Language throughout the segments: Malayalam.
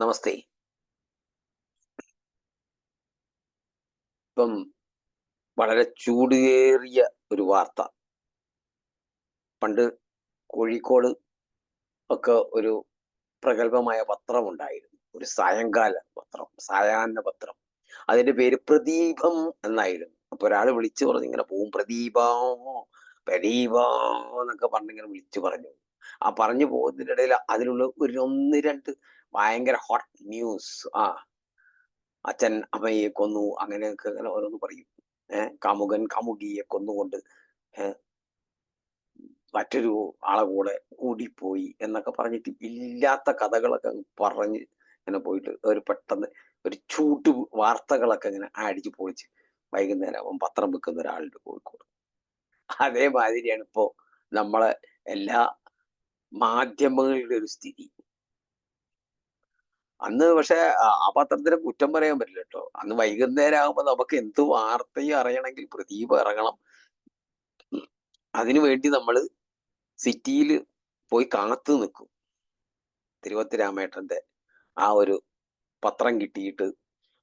നമസ്തേ. ഇപ്പം വളരെ ചൂടേറിയ ഒരു വാർത്ത. പണ്ട് കോഴിക്കോട് ഒക്കെ ഒരു പ്രഗത്ഭമായ പത്രമുണ്ടായിരുന്നു. ഒരു സായങ്കാല പത്രം സായാഹ്ന പത്രം. അതിന്റെ പേര് പ്രദീപം എന്നായിരുന്നു. അപ്പൊ ഒരാൾ വിളിച്ചു പറഞ്ഞു ഇങ്ങനെ പോവും പ്രദീപോ പ്രദീപോ എന്നൊക്കെ പറഞ്ഞിങ്ങനെ വിളിച്ചു പറഞ്ഞു. ആ പറഞ്ഞു പോകുന്നതിനിടയിൽ അതിലുള്ള ഒരു ഒന്ന് രണ്ട് ഭയങ്കര ഹോട്ട് ന്യൂസ് ആ. അച്ഛൻ അമ്മയെ കൊന്നു. അങ്ങനെയൊക്കെ അങ്ങനെ ഓരോന്ന് പറയും. ഏഹ് കാമുകൻ കാമുകിയെ കൊന്നുകൊണ്ട് ഏഹ് മറ്റൊരു ആളെ കൂടെ കൂടിപ്പോയി എന്നൊക്കെ പറഞ്ഞിട്ട് ഇല്ലാത്ത കഥകളൊക്കെ പറഞ്ഞ് ഇങ്ങനെ പോയിട്ട് ഒരു പെട്ടെന്ന് ഒരു ചൂട്ട് വാർത്തകളൊക്കെ ഇങ്ങനെ അടിച്ച് പൊളിച്ച് വൈകുന്നേരം അവൻ പത്രം വെക്കുന്ന ഒരാളുടെ കോഴിക്കോട്. അതേമാതിരിയാണ് ഇപ്പോ നമ്മളെ എല്ലാ മാധ്യമങ്ങളുടെ ഒരു സ്ഥിതി. അന്ന് പക്ഷെ ആ- പത്രത്തിനെ കുറ്റം പറയാൻ പറ്റില്ല കേട്ടോ. അന്ന് വൈകുന്നേരം ആകുമ്പോൾ നമുക്ക് എന്ത് വാർത്തയും അറിയണമെങ്കിൽ പ്രദീപ് ഇറങ്ങണം. അതിനുവേണ്ടി നമ്മൾ സിറ്റിയിൽ പോയി കാത്തു നിൽക്കും. തിരുവത്തി രാമേട്ടന്റെ ആ ഒരു പത്രം കിട്ടിയിട്ട്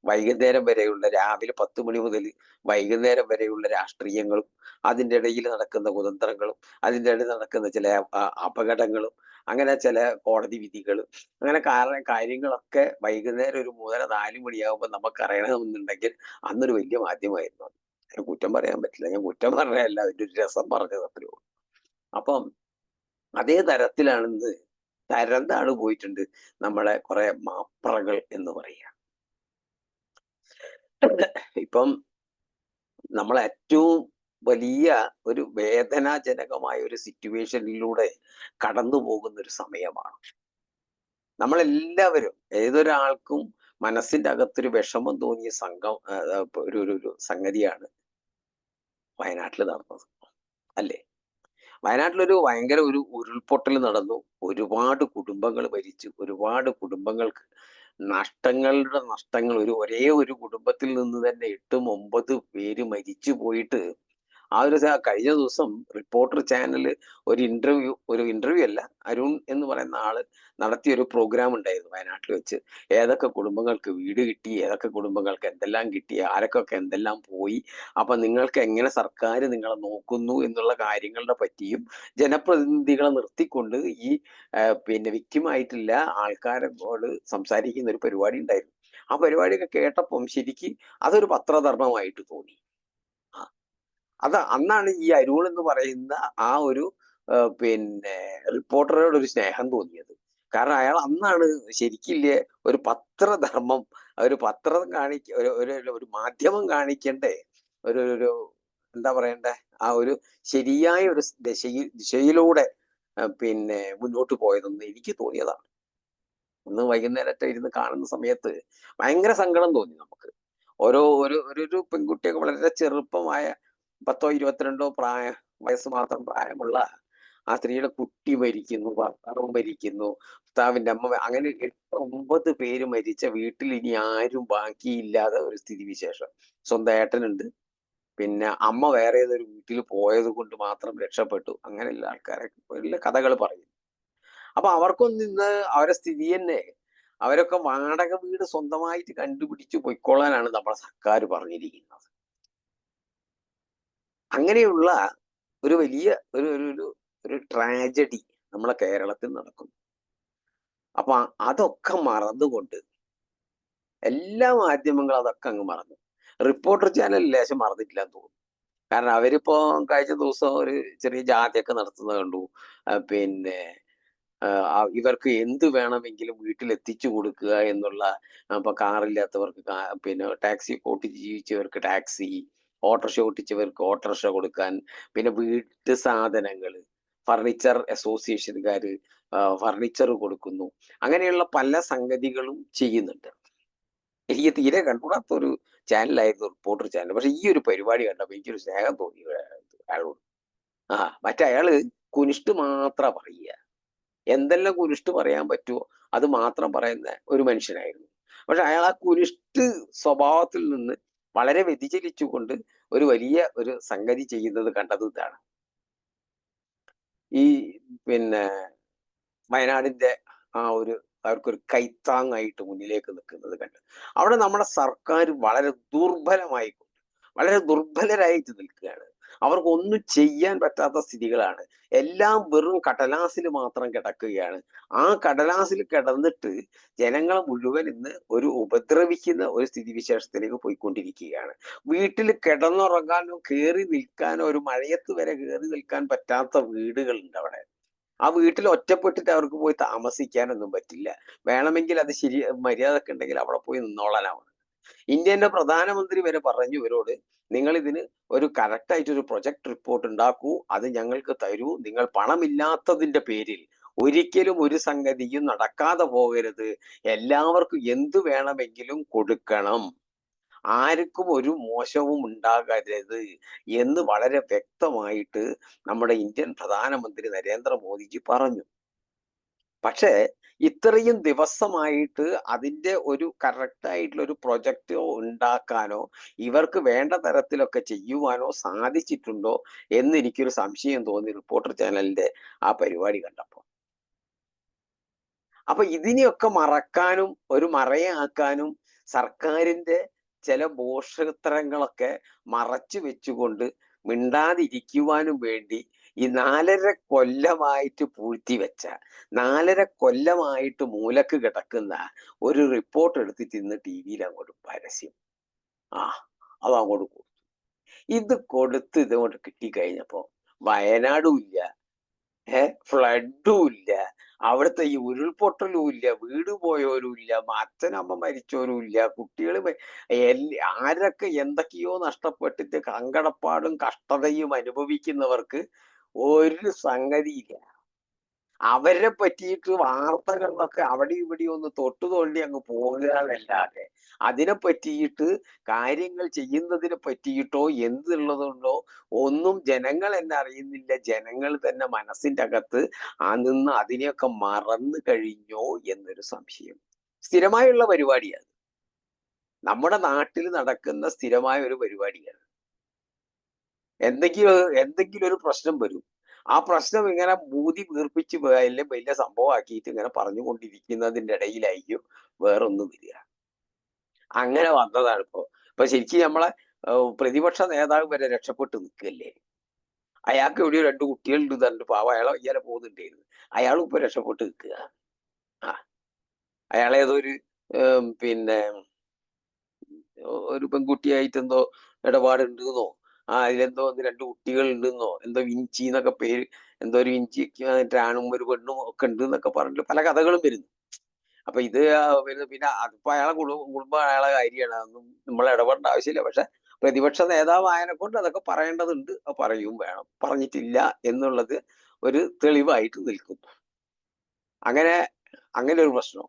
വൈകുന്നേരം വരെയുള്ള രാവിലെ പത്ത് മണി മുതൽ വൈകുന്നേരം വരെയുള്ള രാഷ്ട്രീയങ്ങളും അതിന്റെ ഇടയിൽ നടക്കുന്ന കുതന്ത്രങ്ങളും അതിന്റെ ഇടയിൽ നടക്കുന്ന ചില അപകടങ്ങളും അങ്ങനെ ചില കോടതി വിധികൾ അങ്ങനെ കാരണം കാര്യങ്ങളൊക്കെ വൈകുന്നേരം ഒരു മൂന്നര നാല് മണിയാകുമ്പോൾ നമുക്ക് അറിയണമെന്നുണ്ടെങ്കിൽ അന്നൊരു വലിയ മാധ്യമമായിരുന്നു അത്. കുറ്റം പറയാൻ പറ്റില്ല. ഞാൻ കുറ്റം പറഞ്ഞല്ല അതിന്റെ ഒരു രസം പറഞ്ഞത് അത്രേ ഉള്ളൂ. അപ്പം അതേ തരത്തിലാണെന്ന് തരം പോയിട്ടുണ്ട് നമ്മളെ കുറെ മാപ്രകൾ എന്ന് പറയുക. ഇപ്പം നമ്മൾ ഏറ്റവും വലിയ ഒരു വേദനാജനകമായ ഒരു സിറ്റുവേഷനിലൂടെ കടന്നു പോകുന്ന ഒരു സമയമാണ്. നമ്മളെല്ലാവരും ഏതൊരാൾക്കും മനസ്സിന്റെ അകത്തൊരു വിഷമം തോന്നിയ സംഘം ഒരു ഒരു സംഗതിയാണ് വയനാട്ടിൽ നടന്നത് അല്ലേ? വയനാട്ടിലൊരു ഭയങ്കര ഒരു ഉരുൾപൊട്ടൽ നടന്നു. ഒരുപാട് കുടുംബങ്ങൾ മരിച്ചു. ഒരുപാട് കുടുംബങ്ങൾക്ക് നഷ്ടങ്ങളുടെ നഷ്ടങ്ങൾ ഒരു ഒരേ ഒരു കുടുംബത്തിൽ നിന്ന് തന്നെ എട്ടും ഒമ്പത് പേര് മരിച്ചു പോയിട്ട് ആ ഒരു കഴിഞ്ഞ ദിവസം റിപ്പോർട്ടർ ചാനലിൽ ഒരു ഇന്റർവ്യൂ ഒരു ഇന്റർവ്യൂ അല്ല അരുൺ എന്ന് പറയുന്ന ആൾ നടത്തിയ ഒരു പ്രോഗ്രാം ഉണ്ടായിരുന്നു വയനാട്ടിൽ വെച്ച്. ഏതൊക്കെ കുടുംബങ്ങൾക്ക് വീട് കിട്ടി ഏതൊക്കെ കുടുംബങ്ങൾക്ക് എന്തെല്ലാം കിട്ടി ആരൊക്കെ എന്തെല്ലാം പോയി അപ്പൊ നിങ്ങൾക്ക് എങ്ങനെ സർക്കാർ നിങ്ങളെ നോക്കുന്നു എന്നുള്ള കാര്യങ്ങളുടെ പറ്റിയും ജനപ്രതിനിധികളെ നിർത്തിക്കൊണ്ട് ഈ പിന്നെ വിക്റ്റിമായിട്ടുള്ള ആൾക്കാരോട് സംസാരിക്കുന്ന ഒരു പരിപാടി ഉണ്ടായിരുന്നു. ആ പരിപാടിയൊക്കെ കേട്ടപ്പം ശരിക്ക് അതൊരു പത്രധർമ്മമായിട്ട് തോന്നി. അത് അന്നാണ് ഈ അരുൾ എന്ന് പറയുന്ന ആ ഒരു പിന്നെ റിപ്പോർട്ടറോട് ഒരു സ്നേഹം തോന്നിയത്. കാരണം അയാൾ അന്നാണ് ശരിക്കില്ലേ ഒരു പത്രധർമ്മം ഒരു പത്രം കാണിക്ക ഒരു ഒരു മാധ്യമം കാണിക്കണ്ടേ ഒരു ഒരു എന്താ പറയണ്ടേ ആ ഒരു ശരിയായ ഒരു ദിശയിൽ ദിശയിലൂടെ പിന്നെ മുന്നോട്ട് പോയതെന്ന് എനിക്ക് തോന്നിയതാണ്. ഇന്ന് വൈകുന്നേരത്തെ ഇരുന്ന് കാണുന്ന സമയത്ത് ഭയങ്കര സങ്കടം തോന്നി നമുക്ക്. ഓരോ ഒരു ഒരു പെൺകുട്ടിയൊക്കെ വളരെ ചെറുപ്പമായ പത്തോ ഇരുപത്തിരണ്ടോ പ്രായ വയസ്സ് മാത്രം പ്രായമുള്ള ആ സ്ത്രീയുടെ കുട്ടി മരിക്കുന്നു ഭർത്താവ് മരിക്കുന്നു ഭർത്താവിന്റെ അമ്മ അങ്ങനെ എട്ട് ഒമ്പത് പേര് മരിച്ച വീട്ടിൽ ഇനി ആരും ബാക്കിയില്ലാതെ ഒരു സ്ഥിതിവിശേഷം സ്വന്തം ഏട്ടനുണ്ട്. പിന്നെ അമ്മ വേറെ ഏതൊരു വീട്ടിൽ പോയത് കൊണ്ട് മാത്രം രക്ഷപ്പെട്ടു. അങ്ങനെയുള്ള ആൾക്കാരെ വലിയ കഥകൾ പറയും. അപ്പൊ അവർക്കൊന്നും ഇന്ന് അവരെ സ്ഥിതി തന്നെ. അവരൊക്കെ വാടക വീട് സ്വന്തമായിട്ട് കണ്ടുപിടിച്ച് പൊയ്ക്കൊള്ളാനാണ് നമ്മുടെ സർക്കാർ പറഞ്ഞിരിക്കുന്നത്. അങ്ങനെയുള്ള ഒരു വലിയ ഒരു ഒരു ഒരു ട്രാജഡി നമ്മളെ കേരളത്തിൽ നടക്കുന്നു. അപ്പൊ അതൊക്കെ മറന്നുകൊണ്ട് എല്ലാ മാധ്യമങ്ങളും അതൊക്കെ അങ്ങ് മറന്നു. റിപ്പോർട്ടർ ചാനൽ ലേശം മറന്നിട്ടില്ല എന്ന് തോന്നുന്നു. കാരണം അവരിപ്പോ കഴിഞ്ഞ ദിവസം ഒരു ചെറിയ ജാഥയൊക്കെ നടത്തുന്നത് കണ്ടു. പിന്നെ ഇവർക്ക് എന്ത് വേണമെങ്കിലും വീട്ടിൽ എത്തിച്ചു കൊടുക്കുക എന്നുള്ള ഇപ്പൊ കാറില്ലാത്തവർക്ക് പിന്നെ ടാക്സി ഓട്ടിച്ച് ജീവിച്ചവർക്ക് ടാക്സി ഓട്ടോറിക്ഷ ഓട്ടിച്ചവർക്ക് ഓട്ടോറിക്ഷ കൊടുക്കാൻ പിന്നെ വീട്ടു സാധനങ്ങൾ ഫർണിച്ചർ അസോസിയേഷനുകാർ ഫർണിച്ചർ കൊടുക്കുന്നു. അങ്ങനെയുള്ള പല സംഗതികളും ചെയ്യുന്നുണ്ട്. എനിക്ക് തീരെ കണ്ടുകൂടാത്തൊരു ചാനലായിരുന്നു റിപ്പോർട്ടർ ചാനൽ പക്ഷെ ഈ ഒരു പരിപാടി കണ്ടപ്പോൾ എനിക്കൊരു സ്നേഹം തോന്നി അയാളോട്. ആ മറ്റേ അയാൾ കുനിഷ്ട് മാത്രം പറയുക. എന്തെല്ലാം കുനിഷ്ട് പറയാൻ പറ്റുമോ അത് മാത്രം പറയുന്ന ഒരു മനുഷ്യനായിരുന്നു. പക്ഷെ അയാൾ ആ കുനിഷ്ട് സ്വഭാവത്തിൽ നിന്ന് വളരെ വ്യതിചലിച്ചുകൊണ്ട് ഒരു വലിയ ഒരു സംഗതി ചെയ്യുന്നത് കണ്ടത് ഇതാണ്. ഈ പിന്നെ വയനാടിന്റെ ആ ഒരു അവർക്കൊരു കൈത്താങ്ങായിട്ട് മുന്നിലേക്ക് നിൽക്കുന്നത് കണ്ട്. അവിടെ നമ്മുടെ സർക്കാർ വളരെ ദുർബലമായി വളരെ ദുർബലരായിട്ട് നിൽക്കുകയാണ്. അവർക്ക് ഒന്നും ചെയ്യാൻ പറ്റാത്ത സ്ഥിതികളാണ്. എല്ലാം വെറും കടലാസിൽ മാത്രം കിടക്കുകയാണ്. ആ കടലാസിൽ കിടന്നിട്ട് ജനങ്ങളെ മുഴുവൻ ഇന്ന് ഒരു ഉപദ്രവിക്കുന്ന ഒരു സ്ഥിതിവിശേഷത്തിലേക്ക് പോയിക്കൊണ്ടിരിക്കുകയാണ്. വീട്ടിൽ കിടന്നുറങ്ങാനോ കയറി നിൽക്കാനോ ഒരു മഴയത്ത് വരെ കയറി നിൽക്കാൻ പറ്റാത്ത വീടുകളുണ്ട് അവിടെ. ആ വീട്ടിൽ ഒറ്റപ്പെട്ടിട്ട് അവർക്ക് പോയി താമസിക്കാനൊന്നും പറ്റില്ല. വേണമെങ്കിൽ അത് ശരി മര്യാദയ്ക്ക് ഉണ്ടെങ്കിൽ അവിടെ പോയി നിന്നോളാനാണ്. ഇന്ത്യന്റെ പ്രധാനമന്ത്രി വരെ പറഞ്ഞു ഇവരോട് നിങ്ങൾ ഇതിന് ഒരു കറക്റ്റ് ആയിട്ട് ഒരു പ്രൊജക്ട് റിപ്പോർട്ട് ഉണ്ടാക്കൂ അത് ഞങ്ങൾക്ക് തരൂ. നിങ്ങൾ പണമില്ലാത്തതിന്റെ പേരിൽ ഒരിക്കലും ഒരു സംഗതിയും നടക്കാതെ പോകരുത്. എല്ലാവർക്കും എന്തു വേണമെങ്കിലും കൊടുക്കണം. ആർക്കും ഒരു മോശവും ഉണ്ടാകരുത്. എന്ന് വളരെ വ്യക്തമായിട്ട് നമ്മുടെ ഇന്ത്യൻ പ്രധാനമന്ത്രി നരേന്ദ്രമോദിജി പറഞ്ഞു. പക്ഷേ ഇത്രയും ദിവസമായിട്ട് അതിന്റെ ഒരു കറക്റ്റ് ആയിട്ടുള്ള ഒരു പ്രൊജക്റ്റ് ഉണ്ടാക്കാനോ ഇവർക്ക് വേണ്ട തരത്തിലൊക്കെ ചെയ്യുവാനോ സാധിച്ചിട്ടുണ്ടോ എന്ന് എനിക്കൊരു സംശയം തോന്നി റിപ്പോർട്ടർ ചാനലിന്റെ ആ പരിപാടി കണ്ടപ്പോൾ. അപ്പൊ ഇതിനെയൊക്കെ മറക്കാനും ഒരു മറയാക്കാനും സർക്കാരിന്റെ ചില ബോഷത്തരങ്ങളൊക്കെ മറച്ചു വെച്ചുകൊണ്ട് മിണ്ടാതിരിക്കുവാനും വേണ്ടി ഈ നാലര കൊല്ലമായിട്ട് പൂഴ്ത്തി വെച്ച നാലര കൊല്ലമായിട്ട് മൂലക്ക് കിടക്കുന്ന ഒരു റിപ്പോർട്ട് എടുത്തിട്ട് ഇന്ന് ടി വിയിൽ അങ്ങോട്ട് പരസ്യം. ആ അത് അങ്ങോട്ട് കൊടുത്തു. ഇത് കൊടുത്ത് ഇതങ്ങോട്ട് കിട്ടിക്കഴിഞ്ഞപ്പോ വയനാടും ഇല്ല ഏ ഫ്ലഡും ഇല്ല അവിടുത്തെ ഈ ഉരുൾപൊട്ടലും ഇല്ല വീട് പോയവരും ഇല്ല അച്ഛനമ്മ മരിച്ചവരും ഇല്ല കുട്ടികൾ ആരൊക്കെ എന്തൊക്കെയോ നഷ്ടപ്പെട്ടിട്ട് കങ്കടപ്പാടും കഷ്ടതയും അനുഭവിക്കുന്നവർക്ക് ഒരു സംഗതിയില്ല. അവരെ പറ്റിയിട്ട് വാർത്തകളിലൊക്കെ അവിടെ ഇവിടെ ഒന്ന് തൊട്ടു തോണ്ടി അങ്ങ് എന്നല്ലാതെ അതിനെ പറ്റിയിട്ട് കാര്യങ്ങൾ ചെയ്യുന്നതിനെ പറ്റിയിട്ടോ എന്തുള്ളതുണ്ടോ ഒന്നും ജനങ്ങൾ എന്നെ അറിയുന്നില്ല. ജനങ്ങൾ തന്നെ മനസ്സിന്റെ അകത്ത് ആ നിന്ന് അതിനെയൊക്കെ മറന്നു കഴിഞ്ഞോ എന്നൊരു സംശയം. സ്ഥിരമായുള്ള പരിപാടിയാണ്. നമ്മുടെ നാട്ടിൽ നടക്കുന്ന സ്ഥിരമായ ഒരു പരിപാടിയാണ്. എന്തെങ്കിലും എന്തെങ്കിലും ഒരു പ്രശ്നം വരും. ആ പ്രശ്നം ഇങ്ങനെ മൂതി വീർപ്പിച്ച് വലിയ വലിയ സംഭവമാക്കിയിട്ട് ഇങ്ങനെ പറഞ്ഞുകൊണ്ടിരിക്കുന്നതിന്റെ ഇടയിലായിരിക്കും വേറൊന്നും വരിക. അങ്ങനെ വന്നതാണ് ഇപ്പോ. ഇപ്പൊ ശരിക്കും നമ്മളെ പ്രതിപക്ഷ നേതാവ് വരെ രക്ഷപ്പെട്ട് നിൽക്കല്ലേ അയാൾക്ക് എവിടെയോ രണ്ട് കുട്ടികളുണ്ട് തന്നിട്ട് പാവ അയാളെ ഇയാളെ പോകുന്നുണ്ടായിരുന്നു. അയാളും ഇപ്പൊ രക്ഷപ്പെട്ട് നിൽക്കുക. ആ. അയാളെ ഏതോ ഒരു പിന്നെ ഒരു പെൺകുട്ടിയായിട്ട് എന്തോ ഇടപാടുണ്ടെന്നോ ആ അതിലെന്തോ രണ്ട് കുട്ടികൾ ഉണ്ടെന്നോ എന്തോ വിഞ്ചി എന്നൊക്കെ പേര് എന്തോ ഒരു വിഞ്ചിക്ക് ആണും ഒരു പെണ്ണും ഒക്കെ ഉണ്ട് എന്നൊക്കെ പറഞ്ഞിട്ട് പല കഥകളും വരുന്നു. അപ്പൊ ഇത് വരുന്നത് പിന്നെ അതിപ്പോ അയാളെ കുടുംബ കുടുംബം അയാളെ കാര്യമാണ്. അതൊന്നും നമ്മൾ ഇടപെടേണ്ട ആവശ്യമില്ല. പക്ഷെ പ്രതിപക്ഷ നേതാവായനെ കൊണ്ട് അതൊക്കെ പറയേണ്ടതുണ്ട്. പറയും വേണം. പറഞ്ഞിട്ടില്ല എന്നുള്ളത് ഒരു തെളിവായിട്ട് നിൽക്കും. അങ്ങനെ അങ്ങനെ ഒരു പ്രശ്നം.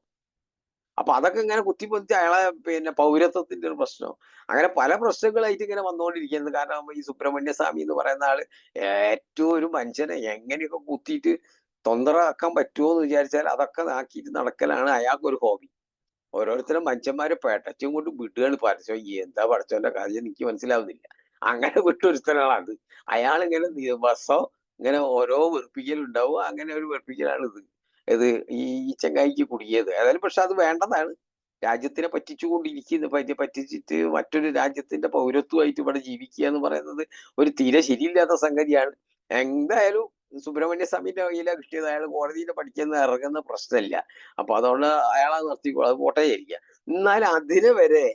അപ്പൊ അതൊക്കെ ഇങ്ങനെ കുത്തിപ്പൊത്തി അയാളെ പിന്നെ പൗരത്വത്തിന്റെ ഒരു പ്രശ്നം. അങ്ങനെ പല പ്രശ്നങ്ങളായിട്ട് ഇങ്ങനെ വന്നുകൊണ്ടിരിക്കുന്നത് കാരണം ഈ സുബ്രഹ്മണ്യ സ്വാമി എന്ന് പറയുന്ന ആൾ ഏറ്റവും ഒരു മനുഷ്യനെ എങ്ങനെയൊക്കെ കുത്തിയിട്ട് തൊന്തറാക്കാൻ പറ്റുമോ എന്ന് വിചാരിച്ചാൽ അതൊക്കെ ആക്കിയിട്ട് നടക്കലാണ് അയാൾക്ക് ഒരു ഹോബി. ഓരോരുത്തരും മനുഷ്യന്മാരെ പേട്ടച്ചും കൊണ്ട് വിടുകയാണ് പരസ്യം. എന്താ പഠിച്ചോന്റെ കാര്യം എനിക്ക് മനസ്സിലാവുന്നില്ല. അങ്ങനെ വിട്ടൊരുത്തനാണ് അത് അയാൾ ഇങ്ങനെ ഇങ്ങനെ ഓരോ വെറുപ്പിക്കലുണ്ടാവും. അങ്ങനെ ഒരു വെറുപ്പിക്കലാണ് ഇത്. ഇത് ഈ ചങ്ങായിക്ക് കുടുങ്ങിയത്. ഏതായാലും പക്ഷെ അത് വേണ്ടതാണ് രാജ്യത്തിനെ പറ്റിച്ചുകൊണ്ടിരിക്കുന്ന. പറ്റി പറ്റിച്ചിട്ട് മറ്റൊരു രാജ്യത്തിന്റെ പൗരത്വമായിട്ട് ഇവിടെ ജീവിക്കുക എന്ന് പറയുന്നത് ഒരു തീരെ ശരിയില്ലാത്ത സംഗതിയാണ്. എന്തായാലും സുബ്രഹ്മണ്യ സ്വാമിന്റെ കയ്യിലെ കിട്ടിയത്. അയാൾ കോടതിയിൽ പഠിക്കുന്ന ഇറങ്ങുന്ന പ്രശ്നമില്ല. അപ്പൊ അതുകൊണ്ട് അയാളെ നിർത്തിക്കോ അത് പോട്ടെ ഇരിക്കുക എന്നാൽ അതിന് വരെ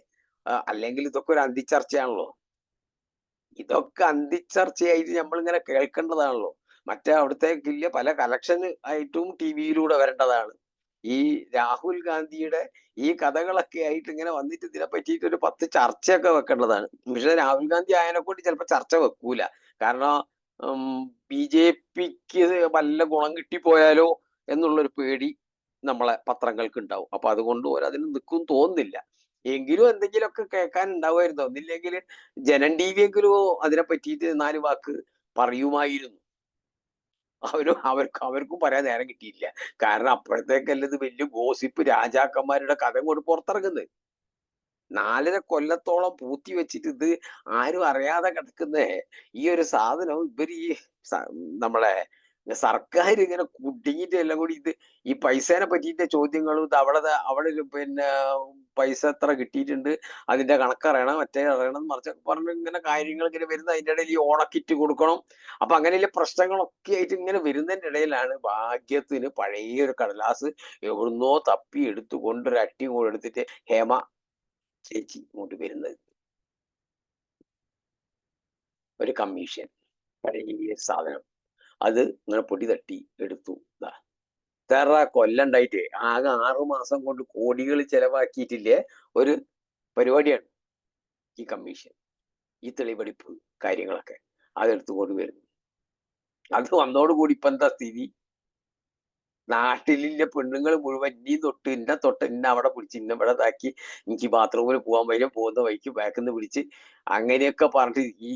അല്ലെങ്കിൽ ഇതൊക്കെ ഒരു അന്തിച്ചർച്ചയാണല്ലോ. ഇതൊക്കെ അന്തിച്ചർച്ചയായിട്ട് നമ്മളിങ്ങനെ കേൾക്കേണ്ടതാണല്ലോ. മറ്റേ അവിടുത്തേക്കില്ല പല കളക്ഷൻ ആയിട്ടും ടി വിയിലൂടെ വരേണ്ടതാണ്. ഈ രാഹുൽ ഗാന്ധിയുടെ ഈ കഥകളൊക്കെ ആയിട്ട് ഇങ്ങനെ വന്നിട്ട് ഇതിനെ പറ്റിയിട്ട് ഒരു പത്ത് ചർച്ചയൊക്കെ വെക്കേണ്ടതാണ്. പക്ഷെ രാഹുൽ ഗാന്ധി ആയതിനെ കൊണ്ട് ചിലപ്പോൾ ചർച്ച വെക്കൂല. കാരണം ബി ജെ പിക്ക് വല്ല ഗുണം കിട്ടിപ്പോയാലോ എന്നുള്ളൊരു പേടി നമ്മളെ പത്രങ്ങൾക്ക് ഉണ്ടാവും അപ്പൊ അതുകൊണ്ട് അതിന് നിൽക്കും തോന്നുന്നില്ല. എങ്കിലും എന്തെങ്കിലുമൊക്കെ കേൾക്കാൻ ഉണ്ടാവുമായിരുന്നു. ഒന്നില്ലെങ്കിൽ ജനൻ ടി വി എങ്കിലും അതിനെ പറ്റിയിട്ട് നാല് വാക്ക് പറയുമായിരുന്നു. അവരും അവർക്ക് അവർക്കും പറയാൻ നേരം കിട്ടിയില്ല. കാരണം അപ്പോഴത്തേക്കല്ല ഇത് വലിയ ഗോസിപ്പ് രാജാക്കന്മാരുടെ കഥ കൊണ്ട് പുറത്തിറങ്ങുന്നത്. നാലര കൊല്ലത്തോളം പൂത്തി വെച്ചിട്ട് ഇത് ആരും അറിയാതെ കിടക്കുന്ന. ഈ ഒരു സാധനം ഇവർ ഈ നമ്മളെ സർക്കാർ ഇങ്ങനെ കുടുങ്ങിയിട്ട് എല്ലാം കൂടി ഇത് ഈ പൈസേനെ പറ്റിയിട്ട് ചോദ്യങ്ങളും ഇത് അവിടെ പിന്നെ പൈസ എത്ര കിട്ടിയിട്ടുണ്ട് അതിന്റെ കണക്കറിയണം മറ്റേ അറിയണം മറിച്ച് പറഞ്ഞു ഇങ്ങനെ കാര്യങ്ങൾ ഇങ്ങനെ വരുന്ന അതിന്റെ ഇടയിൽ ഈ ഓണക്കിറ്റ് കൊടുക്കണം. അപ്പൊ അങ്ങനെയുള്ള പ്രശ്നങ്ങളൊക്കെ ആയിട്ട് ഇങ്ങനെ വരുന്നതിന്റെ ഇടയിലാണ് ഭാഗ്യത്തിന് പഴയ ഒരു കടലാസ് എവിടുന്നോ തപ്പി എടുത്തുകൊണ്ട് ഒരു അട്ടി കൂടെ എടുത്തിട്ട് ഹേമ ചേച്ചി ഇങ്ങോട്ട് വരുന്നത്. ഒരു കമ്മീഷൻ പഴയ സാധനം. അത് ഇങ്ങനെ പൊടി തട്ടി എടുത്തു. ദാ. ഇത്ര കൊല്ലണ്ടായിട്ട്? ആകെ ആറു മാസം കൊണ്ട് കോടികൾ ചെലവാക്കിയിട്ടില്ലേ ഒരു പരിപാടിയാണ് ഈ കമ്മീഷൻ ഈ തെളിവെടുപ്പ് കാര്യങ്ങളൊക്കെ. അതെടുത്തുകൊണ്ട് വരുന്നു അത് വന്നോടുകൂടി ഇപ്പൊ എന്താ സ്ഥിതി? നാട്ടിലില്ല പെണ്ണുങ്ങൾ മുഴുവൻ നീ തൊട്ട് ഇന്ന തൊട്ട് ഇന്ന അവിടെ പിടിച്ച് ഇന്ന ഇവിടെ എനിക്ക് ബാത്റൂമിൽ പോകാൻ വരും പോകുന്ന വഴിക്ക് ബാക്കിന്ന് പിടിച്ച് അങ്ങനെയൊക്കെ പറഞ്ഞിട്ട് ഈ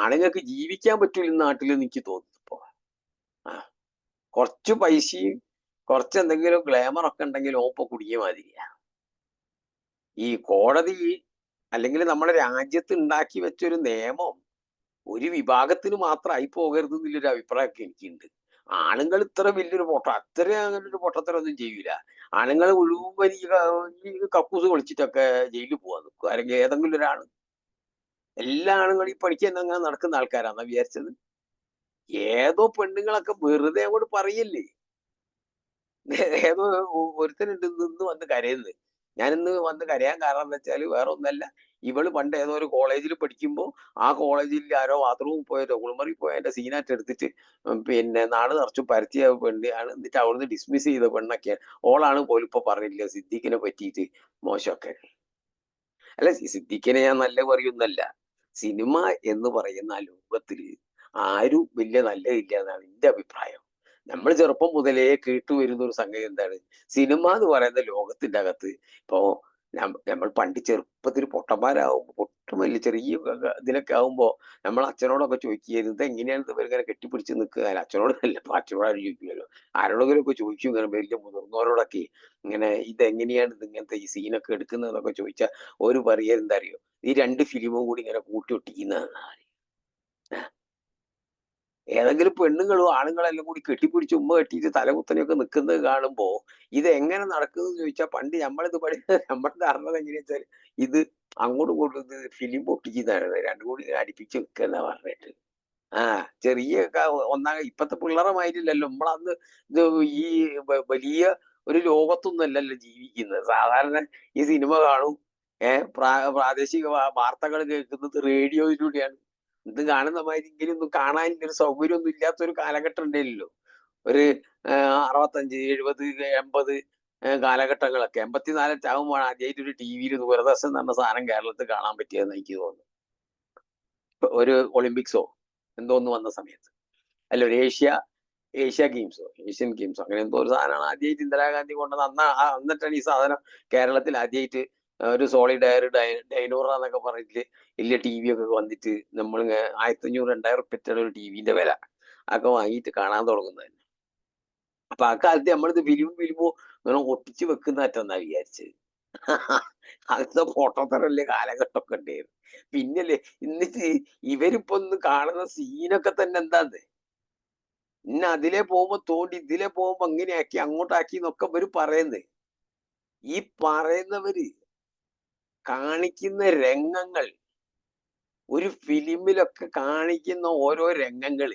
ആണുങ്ങൾക്ക് ജീവിക്കാൻ പറ്റൂല നാട്ടിൽ എനിക്ക് തോന്നുന്നു ഇപ്പോ. ആ. കുറച്ച് പൈസയും കുറച്ച് എന്തെങ്കിലും ഗ്ലാമർ ഒക്കെ ഉണ്ടെങ്കിൽ ഓപ്പ കുടുങ്ങിയ മാതിരിയാ. ഈ കോടതി അല്ലെങ്കിൽ നമ്മുടെ രാജ്യത്ത് ഉണ്ടാക്കി വെച്ചൊരു നിയമം ഒരു വിഭാഗത്തിന് മാത്രമായി പോകരുത് എന്നുള്ളൊരു അഭിപ്രായമൊക്കെ എനിക്കുണ്ട്. ആണുങ്ങൾ ഇത്ര വലിയൊരു പൊട്ട അത്ര അങ്ങനെ ഒരു പൊട്ടത്തരൊന്നും ചെയ്യൂല. ആണുങ്ങൾ മുഴുവൻ ഈ കക്കൂസ് കളിച്ചിട്ടൊക്കെ ജയിലിൽ പോവാൻ നിൽക്കും. അല്ലെങ്കിൽ ഏതെങ്കിലും ഒരാൾ എല്ലാ ആണുങ്ങളും ഈ പഠിക്കാൻ അങ്ങനെ നടക്കുന്ന ആൾക്കാരാന്നാ വിചാരിച്ചത്. ഏതോ പെണ്ണുങ്ങളൊക്കെ വെറുതെ അങ്ങോട്ട് പറയില്ലേ? ഏതോ ഒരുത്തനുണ്ട് നിന്ന് വന്ന് കരയുന്നത് ഞാനിന്ന് വന്ന് കരയാൻ കാരണം എന്താ വെച്ചാൽ വേറെ ഒന്നല്ല. ഇവൾ പണ്ട് ഏതോ ഒരു കോളേജിൽ പഠിക്കുമ്പോൾ ആ കോളേജിൽ ആരോ ബാത്റൂമിൽ പോയതോ പോയ എന്റെ സീനാറ്റ് എടുത്തിട്ട് പിന്നെ നാട് നിറച്ചു പരത്തിയ പെണ്ണാണ് എന്നിട്ട് അവിടുന്ന് ഡിസ്മിസ് ചെയ്ത പെണ്ണൊക്കെയാണ് ഓളാണ് പോലും ഇപ്പൊ പറഞ്ഞില്ല സിദ്ദീഖിനെ പറ്റിയിട്ട് മോശമൊക്കെ. അല്ല സിദ്ദീഖിനെ ഞാൻ നല്ല പറയുന്നല്ല. സിനിമ എന്ന് പറയുന്ന ലോകത്തിൽ ആരും വലിയ നല്ലതില്ല എന്നാണ് എന്റെ അഭിപ്രായം. നമ്മൾ ചെറുപ്പം മുതലേ കേട്ടു വരുന്ന ഒരു സംഗതി എന്താണ്? സിനിമ എന്ന് പറയുന്ന ലോകത്തിന്റെ അകത്ത് ഇപ്പോ നമ്മൾ പണ്ട് ചെറുപ്പത്തിൽ പൊട്ടന്മാരാകുമ്പോൾ പൊട്ടും വലിയ ചെറിയ ഇതിലൊക്കെ ആകുമ്പോൾ നമ്മൾ അച്ഛനോടൊക്കെ ചോദിക്കുകയായിരുന്നു ഇത് എങ്ങനെയാണ് ഇത് ഇവരിങ്ങനെ കെട്ടിപ്പിടിച്ച് നിൽക്കുക? അച്ഛനോട് അല്ല അച്ഛനോടാരും ചോദിക്കില്ലല്ലോ. ആരോടെങ്കിലും ഒക്കെ ചോദിച്ചു ഇങ്ങനെ വലിയ മുതിർന്നവരോടൊക്കെ ഇങ്ങനെ ഇത് എങ്ങനെയാണ് ഇത് ഇങ്ങനത്തെ ഈ സീനൊക്കെ എടുക്കുന്നതെന്നൊക്കെ ചോദിച്ചാൽ ഒരു പറയുക എന്താ അറിയോ? ഈ രണ്ട് ഫിലിമും കൂടി ഇങ്ങനെ കൂട്ടി ഒട്ടിക്കുന്നതാണ് ഏതെങ്കിലും പെണ്ണുങ്ങളും ആണുങ്ങളെല്ലാം കൂടി കെട്ടിപ്പിടിച്ച് ഉമ്മ കെട്ടിയിട്ട് തലകുത്തനെയൊക്കെ നിൽക്കുന്നത് കാണുമ്പോൾ ഇത് എങ്ങനെ നടക്കുന്നു ചോദിച്ചാൽ പണ്ട് നമ്മളിത് പഠി നമ്മളുടെ അറിഞ്ഞത് എങ്ങനെയാ ഇത് അങ്ങോട്ട് ഇത് ഫിലിം പൊട്ടിക്കുന്നതാണ്. രണ്ടും കൂടി അടിപ്പിച്ച് വെക്കുന്ന പറഞ്ഞിട്ട്. ആ ചെറിയ ഒന്നാം ഇപ്പത്തെ പിള്ളേരെ മാതിരില്ലല്ലോ നമ്മളന്ന് ഇത് ഈ വലിയ ഒരു ലോകത്തൊന്നും അല്ലല്ലോ ജീവിക്കുന്നത്. സാധാരണ ഈ സിനിമ കാണും. ഏഹ് പ്രാ പ്രാദേശിക വാർത്തകൾ കേൾക്കുന്നത് റേഡിയോയിലൂടെയാണ്. ഇത് കാണുന്ന ഇങ്ങനെയൊന്നും കാണാൻ ഒരു സൗകര്യമൊന്നും ഇല്ലാത്ത ഒരു കാലഘട്ടം ഉണ്ടല്ലോ ഒരു അറുപത്തഞ്ച് എഴുപത് എൺപത് കാലഘട്ടങ്ങളൊക്കെ. എൺപത്തിനാലൊക്കെ ആകുമ്പോൾ ആദ്യമായിട്ട് ഒരു ടി വിയിൽ ദൂരദർശൻ എന്ന് പറഞ്ഞ സാധനം കേരളത്തിൽ കാണാൻ പറ്റിയതെന്ന് എനിക്ക് തോന്നുന്നു. ഒരു ഒളിമ്പിക്സോ എന്തോ ഒന്ന് വന്ന സമയത്ത്. അല്ല ഒരു ഏഷ്യ ഏഷ്യ ഗെയിംസോ ഏഷ്യൻ ഗെയിംസോ അങ്ങനെ എന്തോ ഒരു സാധനമാണ് ആദ്യമായിട്ട് ഇന്ദിരാഗാന്ധി കൊണ്ടുവന്ന അന്ന് എന്നിട്ടാണ് ഈ സാധനം കേരളത്തിൽ ആദ്യമായിട്ട് ഒരു സോളിഡ് ആയ ഒരു ഡൈനോറ എന്നൊക്കെ പറഞ്ഞിട്ട് വലിയ ടി വി ഒക്കെ വന്നിട്ട് നമ്മൾ ആയിരത്തി അഞ്ഞൂറ് രണ്ടായിരം ഉറുപ്പിറ്റാണ് ഒരു ടി വിന്റെ വില. അതൊക്കെ വാങ്ങിയിട്ട് കാണാൻ തുടങ്ങുന്നത് തന്നെ. അപ്പൊ ആ കാലത്ത് നമ്മളിത് ഫിലിമും ഫിലിമും ഇങ്ങനെ ഒട്ടിച്ച് വെക്കുന്നതായിട്ടെന്നാ വിചാരിച്ചത്. അന്നത്തെ പൊട്ടത്തരല്ലേ കാലഘട്ടമൊക്കെ ഉണ്ടായിരുന്നു. പിന്നല്ലേ എന്നിട്ട് ഇവരിപ്പോ ഒന്ന് കാണുന്ന സീനൊക്കെ തന്നെ എന്താന്ന്? ഇന്ന അതിലെ പോകുമ്പോ തോണ്ടി ഇതിലെ പോകുമ്പോ അങ്ങനെയാക്കി അങ്ങോട്ടാക്കി എന്നൊക്കെ ഇവർ പറയുന്നത് ഈ പറയുന്നവര് കാണിക്കുന്ന രംഗങ്ങൾ ഒരു ഫിലിമിലൊക്കെ കാണിക്കുന്ന ഓരോ രംഗങ്ങൾ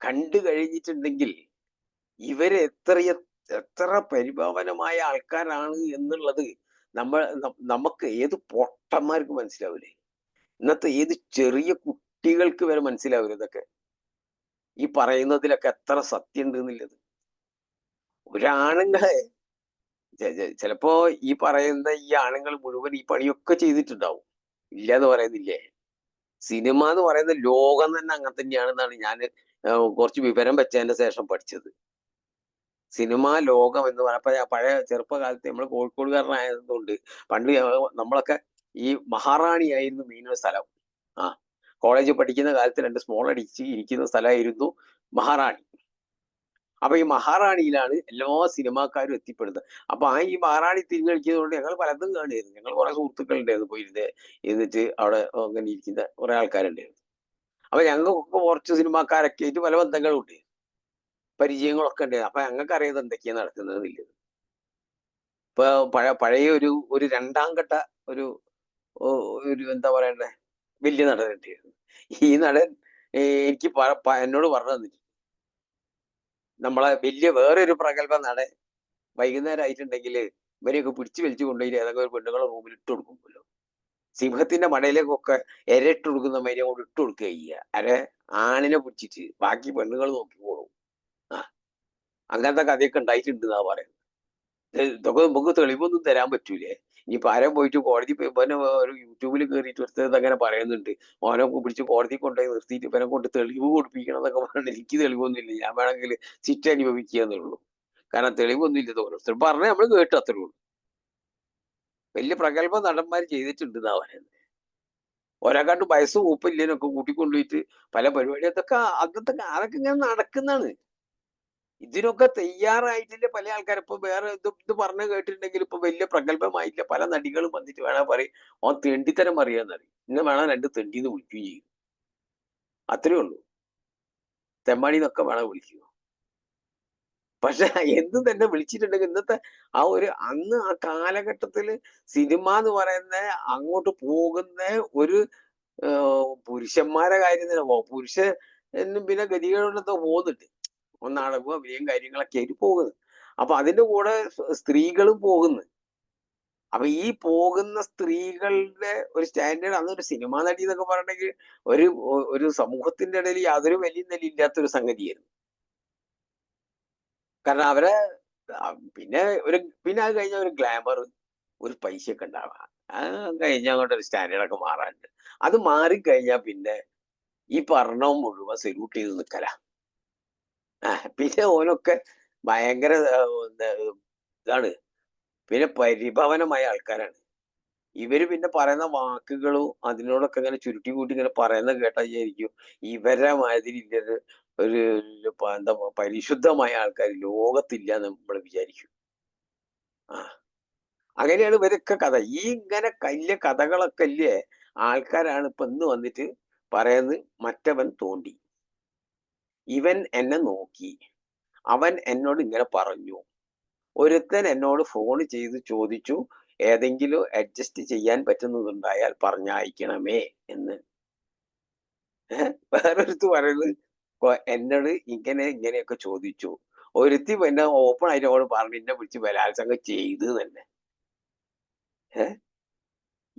കണ്ടു കഴിഞ്ഞിട്ടുണ്ടെങ്കിൽ ഇവർ എത്ര പരിഭാവനമായ ആൾക്കാരാണ് എന്നുള്ളത് നമ്മൾ നമുക്ക് ഏത് പൊട്ടന്മാർക്ക് മനസ്സിലാവില്ലേ ഇന്നത്തെ ഏത് ചെറിയ കുട്ടികൾക്ക് വരെ മനസ്സിലാവില്ല ഇതൊക്കെ? ഈ പറയുന്നതിലൊക്കെ എത്ര സത്യം ഉണ്ട് എന്നുള്ളത്. ഒരാണുങ്ങളെ ചിലപ്പോ ഈ പറയുന്ന ഈ ആണുങ്ങൾ മുഴുവൻ ഈ പണിയൊക്കെ ചെയ്തിട്ടുണ്ടാവും. ഇല്ലാന്ന് പറയുന്നില്ലേ? സിനിമ എന്ന് പറയുന്ന ലോകം തന്നെ അങ്ങനെ തന്നെയാണെന്നാണ് ഞാൻ കുറച്ച് വിവരം വെച്ചതിന് ശേഷം പഠിച്ചത്. സിനിമ ലോകം എന്ന് പറഞ്ഞപ്പോ പഴയ ചെറുപ്പകാലത്ത് നമ്മൾ കോഴിക്കോടുകാരനായതുകൊണ്ട് പണ്ട് നമ്മളൊക്കെ ഈ മഹാറാണിയായിരുന്നു ഒരു സ്ഥലം. ആ കോളേജിൽ പഠിക്കുന്ന കാലത്ത് രണ്ട് സ്മോൾ അടിച്ച് ഇരിക്കുന്ന സ്ഥലമായിരുന്നു മഹാറാണി. അപ്പൊ ഈ മഹാറാണിയിലാണ് എല്ലാ സിനിമാക്കാരും എത്തിപ്പെടുന്നത്. അപ്പൊ ആ ഈ മഹാറാണി തിരിഞ്ഞ് കളിക്കുന്നതുകൊണ്ട് ഞങ്ങൾ പലതും കാണുമായിരുന്നു ഞങ്ങൾ കുറെ സുഹൃത്തുക്കളുണ്ടായിരുന്നു പോയിരുന്ന് എന്നിട്ട് അവിടെ അങ്ങനെ ഇരിക്കുന്ന കുറെ ആൾക്കാരുണ്ടായിരുന്നു. അപ്പൊ ഞങ്ങൾക്കൊക്കെ കുറച്ച് സിനിമാക്കാരൊക്കെ ആയിട്ട് പല ബന്ധങ്ങളുണ്ട്. പരിചയങ്ങളൊക്കെ ഉണ്ടായിരുന്നു അപ്പൊ ഞങ്ങൾക്ക് അറിയാതെ എന്തൊക്കെയാണ് നടക്കുന്നത് ഇല്ലത് ഇപ്പൊ പഴ പഴയ ഒരു ഒരു രണ്ടാം ഘട്ട ഒരു ഒരു എന്താ പറയണ്ടേ? വലിയ നടനുണ്ടായിരുന്നു ഈ നടൻ എനിക്ക് എന്നോട് പറഞ്ഞു തന്നിട്ട് നമ്മളെ വലിയ വേറൊരു പ്രഗത്ഭ നട വൈകുന്നേരം ആയിട്ടുണ്ടെങ്കിൽ ഇവരെയൊക്കെ പിടിച്ചു വലിച്ചു കൊണ്ടുപോയി ഏതൊക്കെ ഒരു പെണ്ണുങ്ങളെ റൂമിൽ ഇട്ട് കൊടുക്കുമല്ലോ. സിംഹത്തിന്റെ മടയിലേക്കൊക്കെ ഇരട്ട് കൊടുക്കുന്ന മാതിരി അങ്ങോട്ട് ഇട്ട് കൊടുക്കുക ചെയ്യുക. അര ആണിനെ പിടിച്ചിട്ട് ബാക്കി പെണ്ണുങ്ങൾ നോക്കിക്കോളും ആ അങ്ങനത്തെ കഥയൊക്കെ ഉണ്ടായിട്ടുണ്ട് എന്നാ പറയുന്നത്. ഇത് ഇതൊക്കെ നമുക്ക് തെളിവൊന്നും തരാൻ പറ്റൂലേ? ഇനിയിപ്പോ ആരും പോയിട്ട് കോടതി ഇവനെ ഒരു യൂട്യൂബിൽ കയറിയിട്ട് ഒരുത്തത് അങ്ങനെ പറയുന്നുണ്ട്. ഓനെ പിടിച്ച് കോടതി കൊണ്ടുപോയി നിർത്തിയിട്ട് ഇവനെ കൊണ്ട് തെളിവ് കൊടുപ്പിക്കണം എന്നൊക്കെ പറഞ്ഞിട്ട് എനിക്ക് തെളിവൊന്നുമില്ല. ഞാൻ വേണമെങ്കിൽ ചിറ്റ അനുഭവിക്കുക എന്നുള്ളൂ. കാരണം തെളിവൊന്നും ഇല്ല ഓരോരുത്തർ പറഞ്ഞാൽ നമ്മൾ കേട്ടു അത്രേ ഉള്ളൂ. വലിയ പ്രഗത്ഭ നടന്മാർ ചെയ്തിട്ടുണ്ട് എന്നാ പറയുന്നത് ഒരാക്കാണ്ട് വയസ്സ് മൂപ്പില്ലേനൊക്കെ കൂട്ടിക്കൊണ്ടുപോയിട്ട് പല പരിപാടി അതൊക്കെ അന്നത്തെ അതൊക്കെ ഇങ്ങനെ നടക്കുന്നതാണ്. ഇതിനൊക്കെ തയ്യാറായിട്ടില്ല പല ആൾക്കാർ ഇപ്പൊ വേറെ ഇത് ഇത് പറഞ്ഞു കേട്ടിട്ടുണ്ടെങ്കിൽ ഇപ്പൊ വലിയ പ്രഗത്ഭമായിട്ടില്ല. പല നടികളും വന്നിട്ട് വേണം പറയും ഓൻ തെണ്ടിത്തരം അറിയാന്നറിയും ഇന്നെ വേണം രണ്ട് തെണ്ടിന്ന് വിളിക്കുകയും ചെയ്യും. അത്രേ ഉള്ളൂ. തെമ്മാടി എന്നൊക്കെ വേണം വിളിക്കുക. പക്ഷെ എന്ത് തന്നെ വിളിച്ചിട്ടുണ്ടെങ്കിൽ ഇന്നത്തെ ആ ഒരു അന്ന് ആ കാലഘട്ടത്തിൽ സിനിമ എന്ന് പറയുന്ന അങ്ങോട്ട് പോകുന്ന ഒരു പുരുഷന്മാരെ കാര്യം തന്നെ പുരുഷനും പിന്നെ ഗതികളുണ്ടോ പോകുന്നുണ്ട്. ഒന്നാടകവും അഭിനയം കാര്യങ്ങളൊക്കെ ആയിട്ട് പോകുന്നത് അപ്പൊ അതിന്റെ കൂടെ സ്ത്രീകളും പോകുന്നു. അപ്പൊ ഈ പോകുന്ന സ്ത്രീകളുടെ ഒരു സ്റ്റാൻഡേർഡ് അന്ന് ഒരു സിനിമ നടി എന്നൊക്കെ പറയണെങ്കിൽ ഒരു ഒരു സമൂഹത്തിന്റെ ഇടയിൽ യാതൊരു വലിയ നിലയില്ലാത്തൊരു സംഗതിയായിരുന്നു. കാരണം അവരെ പിന്നെ ഒരു പിന്നെ അത് കഴിഞ്ഞ ഒരു ഗ്ലാമർ ഒരു പൈസയൊക്കെ ഉണ്ടാവാം. കഴിഞ്ഞ അങ്ങോട്ട് ഒരു സ്റ്റാൻഡേർഡ് ഒക്കെ മാറാനുണ്ട്. അത് മാറിക്കഴിഞ്ഞാൽ പിന്നെ ഈ പറഞ്ഞ മുഴുവൻ സല്യൂട്ട് ചെയ്ത് നിക്കല. ആ പിന്നെ ഓനൊക്കെ ഭയങ്കര ഇതാണ്. പിന്നെ പരിഭവനമായ ആൾക്കാരാണ്. ഇവർ പിന്നെ പറയുന്ന വാക്കുകളും അതിനോടൊക്കെ ഇങ്ങനെ ചുരുട്ടി കൂട്ടി ഇങ്ങനെ പറയുന്ന കേട്ടാ വിചാരിക്കും ഇവരെ മാതിരി ഒരു എന്താ പരിശുദ്ധമായ ആൾക്കാർ ലോകത്തില്ല നമ്മൾ വിചാരിക്കും. ആ. അങ്ങനെയാണ് ഇവരൊക്കെ കഥ. ഈ ഇങ്ങനെ വലിയ കഥകളൊക്കെ ഇല്ലേ ആൾക്കാരാണ് ഇപ്പൊ ഇന്ന് വന്നിട്ട് പറയുന്നത് മറ്റവൻ തോണ്ടി. ഇവൻ എന്നെ നോക്കി. അവൻ എന്നോട് ഇങ്ങനെ പറഞ്ഞു. ഒരുത്തൻ എന്നോട് ഫോൺ ചെയ്ത് ചോദിച്ചു ഏതെങ്കിലും അഡ്ജസ്റ്റ് ചെയ്യാൻ പറ്റുന്നതുണ്ടായാൽ പറഞ്ഞയക്കണമേ എന്ന്. വേറൊരുത്ത് പറയുന്നത് എന്നോട് ഇങ്ങനെ ഇങ്ങനെയൊക്കെ ചോദിച്ചു. ഒരുത്തി പിന്നെ ഓപ്പൺ ആയിട്ട് അവൾ പറഞ്ഞു എന്നെ വിളിച്ച് ബലാത്സംഗം ചെയ്ത് തന്നെ.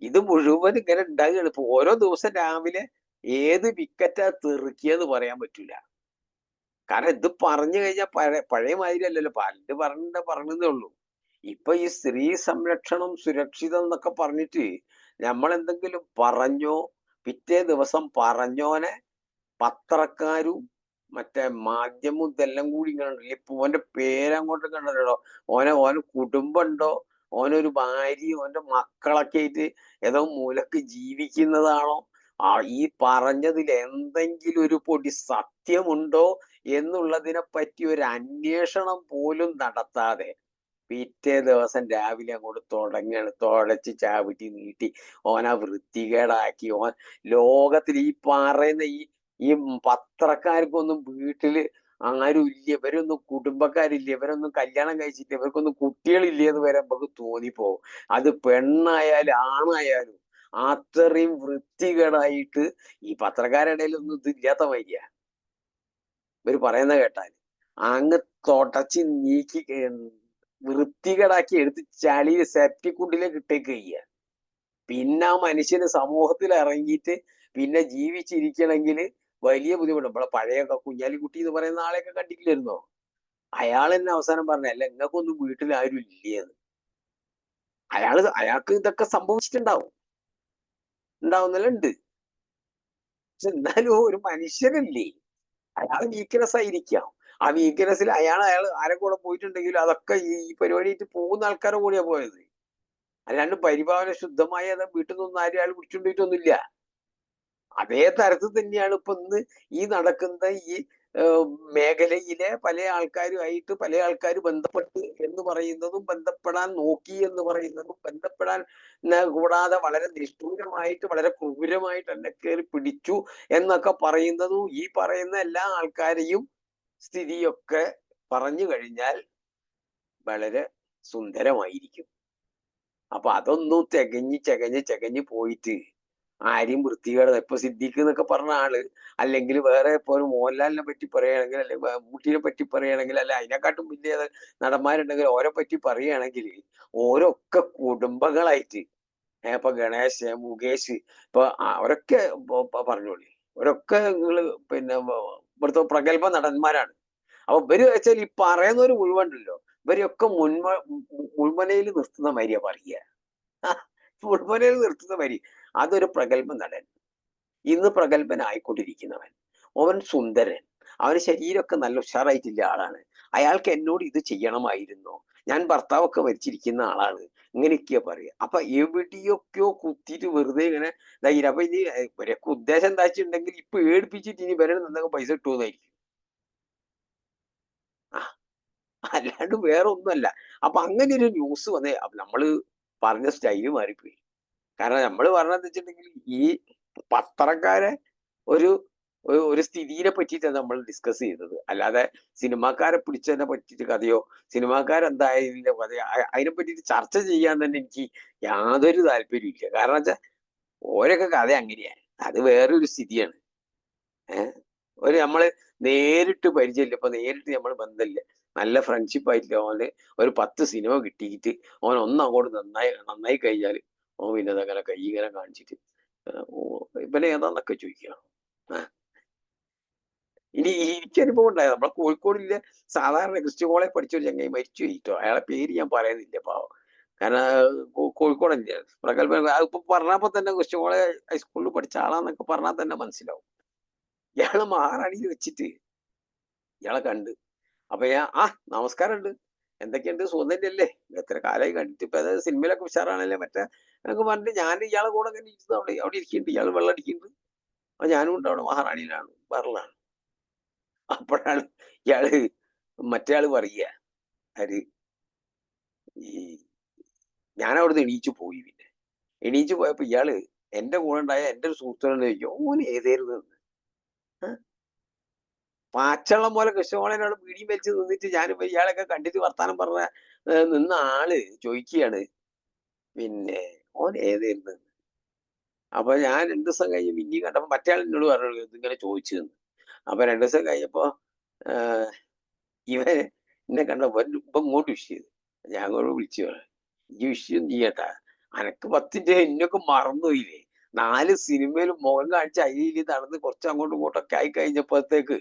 ഇത് മുഴുവൻ ഇങ്ങനെ ഉണ്ടാകുകയാണ് ഇപ്പൊ ഓരോ ദിവസം രാവിലെ ഏത് വിക്കറ്റാ തെറുക്കിയെന്ന് പറയാൻ പറ്റൂല. കാരണം ഇത് പറഞ്ഞു കഴിഞ്ഞാൽ പഴയ പഴയ മാതിരി അല്ലല്ലോ. പണ്ട് പറഞ്ഞ പറഞ്ഞതേ ഉള്ളൂ. ഇപ്പൊ ഈ സ്ത്രീ സംരക്ഷണം സുരക്ഷിതം എന്നൊക്കെ പറഞ്ഞിട്ട് നമ്മൾ എന്തെങ്കിലും പറഞ്ഞോ പിറ്റേ ദിവസം പറഞ്ഞോനെ പത്രക്കാരും മറ്റേ മാധ്യമവും ഇതെല്ലാം കൂടി ഇങ്ങനെ ഉണ്ടല്ലോ. ഇപ്പൊ ഓന്റെ പേരങ്ങോട്ട് കണ്ടല്ലോ ഓനെ ഓന് കുടുംബമുണ്ടോ? ഓനൊരു ഭാര്യ ഓന്റെ മക്കളൊക്കെ ആയിട്ട് ഏതോ മൂലക്ക് ജീവിക്കുന്നതാണോ? ആ ഈ പറഞ്ഞതിൽ എന്തെങ്കിലും ഒരു പൊടി സത്യമുണ്ടോ എന്നുള്ളതിനെ പറ്റി ഒരു അന്വേഷണം പോലും നടത്താതെ പിറ്റേ ദിവസം രാവിലെ അങ്ങോട്ട് തുടങ്ങി തുടച്ച് ചാവിട്ടി നീട്ടി ഓനാ വൃത്തികേടാക്കി ഓൻ ലോകത്തിൽ ഈ പറയുന്ന ഈ ഈ പത്രക്കാർക്കൊന്നും വീട്ടിൽ ആരും ഇല്ല ഇവരൊന്നും കുടുംബക്കാരില്ല ഇവരൊന്നും കല്യാണം കഴിച്ചില്ല ഇവർക്കൊന്നും കുട്ടികളില്ല എന്ന് വരെ നമുക്ക് തോന്നിപ്പോവും. അത് പെണ്ണായാലും ആണായാലും അത്രയും വൃത്തികേടായിട്ട് ഈ പത്രക്കാരുടെ ഇടയിലൊന്നും ഇതില്ലാത്ത വയ്യ ഇവർ പറയുന്ന കേട്ടാൽ അങ്ങ് തുടച്ച് നീക്കി വൃത്തികേടാക്കി എടുത്ത് ചളിയിൽ സെപ്റ്റിക് കുണ്ടിലേക്ക് ഇട്ടേക്ക് ചെയ്യുക പിന്നെ ആ മനുഷ്യന് സമൂഹത്തിൽ ഇറങ്ങിയിട്ട് പിന്നെ ജീവിച്ചിരിക്കണമെങ്കിൽ വലിയ ബുദ്ധിമുട്ട്. നമ്മളെ പഴയ കുഞ്ഞാലിക്കുട്ടി എന്ന് പറയുന്ന ആളെയൊക്കെ കണ്ടിട്ടില്ലായിരുന്നോ? അയാൾ തന്നെ അവസാനം പറഞ്ഞ അല്ല നിങ്ങൾക്കൊന്നും വീട്ടിൽ ആരും ഇല്ലേന്ന് അയാൾ അയാൾക്ക് ഇതൊക്കെ സംഭവിച്ചിട്ടുണ്ടാവും. ഉണ്ടാവുന്നല്ല ഉണ്ട് പക്ഷെ എന്നാലും ഒരു മനുഷ്യനല്ലേ? അയാൾ വീക്ക്നെസ് ആയിരിക്കാം. ആ വീക്ക്നെസ്സിൽ അയാൾ അയാൾ ആരെ കൂടെ പോയിട്ടുണ്ടെങ്കിലും അതൊക്കെ ഈ പരിപാടിയായിട്ട് പോകുന്ന ആൾക്കാരെ കൂടെയാ പോയത്. അല്ലാണ്ട് പരിഭാവന ശുദ്ധമായ അത് വീട്ടിൽ നിന്നൊന്നും ആരും അയാൾ പിടിച്ചുകൊണ്ടിട്ടൊന്നുമില്ല അതേ തരത്തിൽ തന്നെയാണ് ഇപ്പൊ ഇന്ന് ഈ നടക്കുന്ന ഈ മേഖലയിലെ പല ആൾക്കാരുമായിട്ട് പല ആൾക്കാർ ബന്ധപ്പെട്ട് എന്ന് പറയുന്നതും ബന്ധപ്പെടാൻ നോക്കി എന്ന് പറയുന്നതും ബന്ധപ്പെടാൻ കൂടാതെ വളരെ നിഷ്ഠൂരമായിട്ട് വളരെ ക്രൂരമായിട്ട് എന്നെ കയറി പിടിച്ചു എന്നൊക്കെ പറയുന്നതും ഈ പറയുന്ന എല്ലാ ആൾക്കാരെയും സ്ഥിതിയൊക്കെ പറഞ്ഞു കഴിഞ്ഞാൽ വളരെ സുന്ദരമായിരിക്കും. അപ്പൊ അതൊന്നും തികഞ്ഞ് ചകഞ്ഞ് ചകഞ്ഞ് പോയിട്ട് ആരെയും വൃത്തികേട് ഇപ്പൊ സിദ്ദീഖ് എന്നൊക്കെ പറഞ്ഞ ആൾ അല്ലെങ്കിൽ വേറെ ഇപ്പൊ ഒരു മോഹൻലാലിനെ പറ്റി പറയുകയാണെങ്കിൽ അല്ലെങ്കിൽ മമ്മൂട്ടിനെ പറ്റി പറയുകയാണെങ്കിൽ അല്ലെ അതിനെക്കാട്ടും വലിയ നടന്മാരുണ്ടെങ്കിൽ ഓരെ പറ്റി പറയുകയാണെങ്കിൽ ഓരൊക്കെ കുടുംബങ്ങളായിട്ട്. ഇപ്പൊ ഗണേശ് മുകേഷ് ഇപ്പൊ അവരൊക്കെ പറഞ്ഞോളി. അവരൊക്കെ നിങ്ങൾ പിന്നെ ഇവിടുത്തെ പ്രഗത്ഭ നടന്മാരാണ്. അപ്പൊ ഇവർ വെച്ചാൽ ഈ പറയുന്നവര് മുഴുവൻ ഉണ്ടല്ലോ ഇവരെയൊക്കെ മുൻമ മുൾമനയിൽ നിർത്തുന്ന മാതിരിയാ പറയുക. മുൾമനയിൽ നിർത്തുന്ന മാതിരി. അതൊരു പ്രഗത്ഭ നടൻ. ഇന്ന് പ്രഗത്ഭനായിക്കൊണ്ടിരിക്കുന്നവൻ. അവൻ സുന്ദരൻ. അവന് ശരീരമൊക്കെ നല്ല ഉഷാറായിട്ടില്ല ആളാണ്. അയാൾക്ക് എന്നോട് ഇത് ചെയ്യണമായിരുന്നോ. ഞാൻ ഭർത്താവൊക്കെ മരിച്ചിരിക്കുന്ന ആളാണ്. ഇങ്ങനെയൊക്കെയാ പറയുക. അപ്പൊ എവിടെയൊക്കെയോ കുത്തിയിട്ട് വെറുതെ ഇങ്ങനെ ഇതായി അപ്പൊ ഇനി ഇവരൊക്കെ ഉദ്ദേശം എന്താ വെച്ചിട്ടുണ്ടെങ്കിൽ ഇപ്പൊ ഏടിപ്പിച്ചിട്ട് ഇനി വരണം നിന്നൊക്കെ പൈസ കിട്ടുമെന്നായിരിക്കും അല്ലാണ്ട് വേറെ ഒന്നുമല്ല അപ്പൊ അങ്ങനെ ഒരു ന്യൂസ് വന്നേ. നമ്മൾ പറഞ്ഞ സ്റ്റൈൽ മാറിപ്പോയി. കാരണം നമ്മൾ പറഞ്ഞതെന്ന് വെച്ചിട്ടുണ്ടെങ്കിൽ ഈ പത്രക്കാരെ ഒരു ഒരു- സ്ഥിതിയെ പറ്റിയിട്ടാണ് നമ്മൾ ഡിസ്കസ് ചെയ്തത്. അല്ലാതെ സിനിമാക്കാരെ പിടിച്ചതിനെ പറ്റിയിട്ട് കഥയോ സിനിമാക്കാരെന്തായതിന്റെ കഥയോ അതിനെ പറ്റിയിട്ട് ചർച്ച ചെയ്യാൻ തന്നെ എനിക്ക് യാതൊരു താല്പര്യമില്ല കാരണം വെച്ചാൽ ഓരൊക്കെ കഥ അങ്ങനെയാണ്. അത് വേറൊരു സ്ഥിതിയാണ്. ഏഹ് ഒരു നമ്മൾ നേരിട്ട് പരിചയമില്ല. ഇപ്പൊ നേരിട്ട് നമ്മൾ ബന്ധമില്ല. നല്ല ഫ്രണ്ട്ഷിപ്പ് ആയിട്ടില്ല ഓന് ഒരു പത്ത് സിനിമ കിട്ടിയിട്ട് ഓൻ ഒന്നങ്ങോട്ട് നന്നായി നന്നായി കഴിഞ്ഞാൽ ഓൻ പിന്നെ അതങ്ങനെ കൈ ഇങ്ങനെ കാണിച്ചിട്ട് ഓ ഇവനെ ഏതാന്നൊക്കെ ചോദിക്കുക ഇനി എനിക്ക് അനുഭവം ഉണ്ടായത് നമ്മളെ കോഴിക്കോടിലെ സാധാരണ ക്രിസ്ത്യൻ കോളേജ് പഠിച്ച ഒരു ചങ്ങായി മരിച്ചു പോയിട്ടോ അയാളെ പേര് ഞാൻ പറയുന്നില്ല പാവം. കാരണം കോഴിക്കോട് കോഴിക്കോടല്ലേ പ്രഗത്ഭ ഇപ്പൊ പറഞ്ഞപ്പോ തന്നെ ക്രിസ്ത്യൻ കോളേജ് ഹൈസ്കൂളിൽ പഠിച്ച ആളാന്നൊക്കെ പറഞ്ഞാൽ തന്നെ മനസ്സിലാവും. ഇയാൾ മഹാറാണിയിൽ വെച്ചിട്ട് ഇയാളെ കണ്ട്. അപ്പൊ ഞാൻ ആ നമസ്കാരം ഉണ്ട് എന്തൊക്കെയുണ്ട് സുഖല്ലേ എത്ര കാലമായി കണ്ടിട്ട് ഇപ്പൊ അതായത് സിനിമയിലൊക്കെ ഉഷാറാണല്ലേ? മറ്റേ എന്നൊക്കെ പറഞ്ഞിട്ട് ഞാൻ ഇയാളെ കൂടെ അങ്ങനെ ഇരിക്കുന്നത് അവിടെ അവിടെ ഇരിക്കുന്നുണ്ട്. ഇയാൾ വെള്ളം അടിക്കുന്നുണ്ട്. അപ്പൊ ഞാനും ഉണ്ട് അവിടെ മഹാറാണിയിലാണ് ബാറിലാണ് അപ്പോഴാണ് ഇയാൾ മറ്റേ ആൾ പറയുക ആര് ഈ ഞാൻ അവിടുന്ന് എണീച്ചു പോയി പിന്നെ. എണീച്ചു പോയപ്പോ ഇയാൾ എന്റെ കൂടെ ഉണ്ടായ എന്റെ ഒരു സുഹൃത്തിനോട് ചോദിക്കും ഓൻ ഏതായിരുന്നു? എന്ന്?" ഏ? പാച്ചളം പോലെ കൃഷ്ണമോളനോട് പീടിയും വലിച്ച് നിന്നിട്ട് ഞാനിപ്പോ ഇയാളൊക്കെ കണ്ടിട്ട് വർത്താനം പറഞ്ഞ നിന്ന ആൾ ചോദിക്കുകയാണ് പിന്നെ ഓൻ ഏതായിരുന്നു? എന്ന്?" അപ്പൊ ഞാൻ രണ്ടു ദിവസം കഴിഞ്ഞ് പിന്നെ കണ്ടപ്പോ മറ്റേ ആൾ എന്നോട് പറഞ്ഞു ഇതിങ്ങനെ ചോദിച്ചു നിന്ന് അപ്പൊ രണ്ടു ദിവസം കഴിഞ്ഞപ്പോ ഇവൻ എന്നെ കണ്ടപ്പോ ഇപ്പൊ ഇങ്ങോട്ട് വിഷ് ചെയ്തു. ഞാൻ അങ്ങോട്ട് വിളിച്ചു ഈ വിഷയം ചെയ്യട്ടാ അനക്ക് പത്തിന്റെ എന്നൊക്കെ മറന്നുപോയില്ലേ? നാല് സിനിമയിലും മുഖം കാണിച്ച അരിയിൽ നടന്ന് കുറച്ച് അങ്ങോട്ടും ഇങ്ങോട്ടൊക്കെ ആയി കഴിഞ്ഞപ്പോഴത്തേക്ക്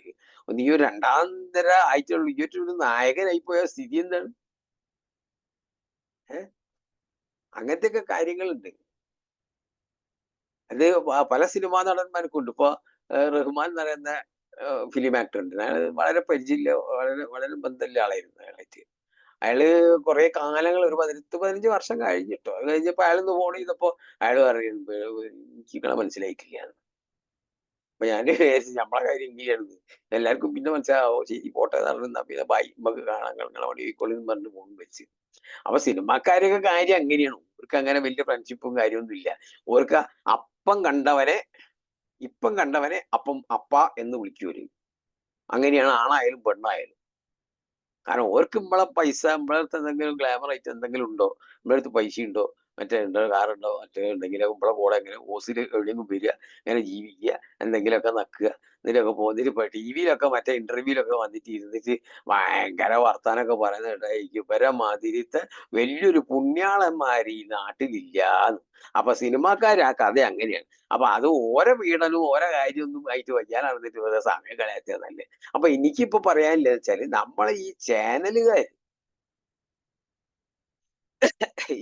നീ ഒരു രണ്ടാം തര ആയിട്ടുള്ളൂ ഈ ഒരു നായകനായി പോയ സ്ഥിതി എന്താണ്? ഏഹ് അങ്ങനത്തെ ഒക്കെ കാര്യങ്ങളുണ്ട്. അത് പല സിനിമാ നടന്മാർക്കുണ്ട്. ഇപ്പൊ റഹ്മാൻ എന്ന് പറയുന്ന ഫിലിം ആക്ടർ ഉണ്ട് വളരെ പരിചയമില്ല വളരെ വളരെ ബന്ധമില്ല ആളായിരുന്നു അയാളായിട്ട്. അയാൾ കുറെ കാലങ്ങൾ ഒരു പതിനെട്ട് പതിനഞ്ച് വർഷം കഴിഞ്ഞിട്ടോ. അത് കഴിഞ്ഞപ്പോ അയാൾ ഒന്ന് ഫോൺ ചെയ്തപ്പോ അയാൾ പറയുന്നത് എനിക്ക് നിങ്ങളെ മനസ്സിലായിട്ടില്ല. എന്ന്." അപ്പൊ ഞാൻ നമ്മളെ കാര്യം ഇങ്ങനെയാണ് എല്ലാവർക്കും പിന്നെ മനസ്സിലാവോ? ശരി പോട്ടെ നടന്നാ പിന്നെ ബൈ നമുക്ക് കാണാൻ കളങ്ങളെ വണ്ടി പറഞ്ഞു ഫോൺ വെച്ച്. അപ്പൊ സിനിമാക്കാരൊക്കെ കാര്യം അങ്ങനെയാണ്. അവർക്ക് അങ്ങനെ വലിയ ഫ്രണ്ട്ഷിപ്പും കാര്യമൊന്നും ഇല്ല. അവർക്ക് അപ്പം കണ്ടവനെ ഇപ്പം കണ്ടവനെ അപ്പം അപ്പ എന്ന് വിളിക്കൂര് അങ്ങനെയാണ് ആണായാലും പെണ്ണായാലും. കാരണം ഓർക്ക് നമ്മളെ പൈസ നമ്മളെ അടുത്ത് എന്തെങ്കിലും ഗ്ലാമർ ആയിട്ട് എന്തെങ്കിലും ഉണ്ടോ? നമ്മളെ അടുത്ത് പൈസ ഉണ്ടോ? മറ്റേ ഉണ്ടോ? കാറുണ്ടോ മറ്റേ എന്തെങ്കിലും നമ്മളെ കൂടെ എങ്ങനെ ഓസിൽ എവിടെയെങ്കിലും വരിക ഇങ്ങനെ ജീവിക്കുക എന്തെങ്കിലുമൊക്കെ നക്കുക. ഇതിലൊക്കെ പോകുന്നതിൽ ഇപ്പൊ ടി വിയിലൊക്കെ മറ്റേ ഇന്റർവ്യൂലൊക്കെ വന്നിട്ട് ഇരുന്നിട്ട് ഭയങ്കര വർത്താനൊക്കെ പറയുന്നുണ്ടായിരിക്കും ഇവരെ മാതിരിത്തെ വലിയൊരു പുണ്യാളന്മാര് ഈ നാട്ടിലില്ല അപ്പൊ സിനിമാക്കാർ ആ കഥ അങ്ങനെയാണ്. അപ്പൊ അത് ഓരോ വീടലും ഓരോ കാര്യമൊന്നും ആയിട്ട് വയ്യാൻ നടന്നിട്ട് വെറുതെ സമയം കളയാത്തതല്ലേ. അപ്പൊ എനിക്കിപ്പോ പറയാനില്ലെന്ന് വെച്ചാൽ നമ്മളെ ഈ ചാനലുകാർ